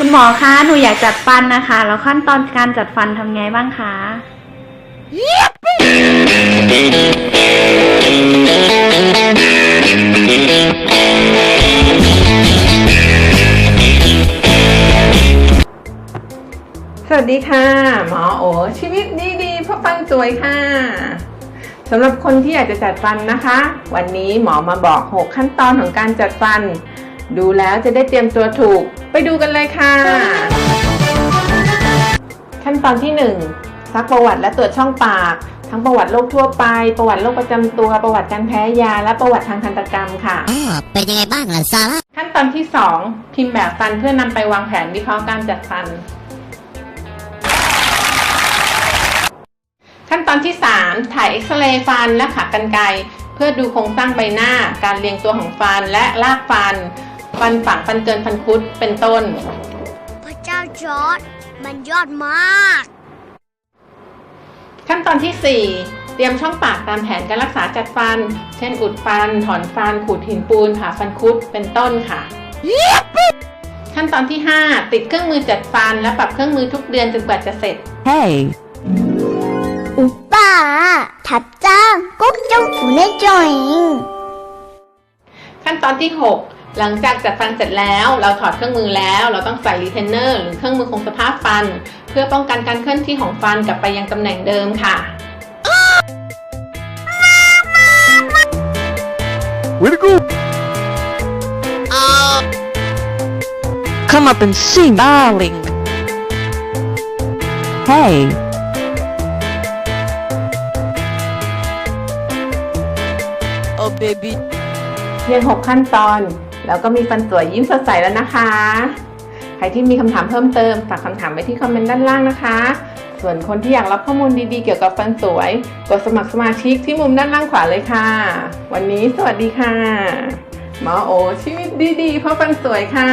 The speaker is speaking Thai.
คุณหมอคะ หนูอยากจัดฟันนะคะ แล้วขั้นตอนการจัดฟันทำไงบ้างคะ สวัสดีค่ะ หมอโอชีวิตดีดีๆเพราะฟันสวยค่ะสำหรับคนที่อยากจะจัดฟันนะคะ วันนี้หมอมาบอก 6 ขั้นตอนของการจัดฟัน ดูแล้วจะได้เตรียมตัวถูก ไปดูกันเลยค่ะ ขั้นตอนที่1ซักประวัติและตรวจช่องปาก ทั้งประวัติโรคทั่วไป ประวัติโรคประจำตัว ประวัติการแพ้ยา และประวัติทางทันตกรรมค่ะอ๋อเป็นยังไงบ้างล่ะซาร่าขั้นตอนที่ 2 พิมพ์แบบฟันเพื่อนำไปวางแผนวิเคราะห์การจัดฟัน ขั้นตอนที่ 3 ถ่ายเอ็กซเรย์ฟันและขากรรไกรเพื่อดูโครงสร้างใบหน้า การเรียงตัวของฟันและรากฟัน ฟันฝังฟันเกินฟันคุดเป็นต้น พระเจ้าจอร์ดมันยอดมาก ขั้นตอนที่ 4 เตรียมช่องปากตามแผนการรักษาจัดฟัน เช่นอุดฟัน ถอนฟัน ขูดหินปูน ผ่าฟันคุดเป็นต้นค่ะ ขั้นตอนที่ 5 ติดเครื่องมือจัดฟัน และปรับเครื่องมือทุกเดือนจนกว่าจะเสร็จอุป้าทัดจ้างกุ๊กจงฝูในจอยขั้นตอนที่ 6 หลังจากจัดฟันเสร็จแล้วเราถอดเครื่องมือแล้ว เราต้องใส่รีเทนเนอร์หรือเครื่องมือคงสภาพฟัน เพื่อป้องกันการเคลื่อนที่ของฟันกลับไปยังตำแหน่งเดิมค่ะ Way to go! Come up and sing, darling. Hey. Oh, baby. เพียง6ขั้นตอน แล้วก็มีฟันสวยยิ้มสดใสแล้วนะคะ ใครที่มีคำถามเพิ่มเติมฝากคำถามไว้ที่คอมเมนต์ด้านล่างนะคะ ส่วนคนที่อยากรับข้อมูลดีๆเกี่ยวกับฟันสวย กดสมัครสมาชิกที่มุมด้านล่างขวาเลยค่ะ วันนี้สวัสดีค่ะหมอโอชีวิตดีๆ เพราะฟันสวยค่ะ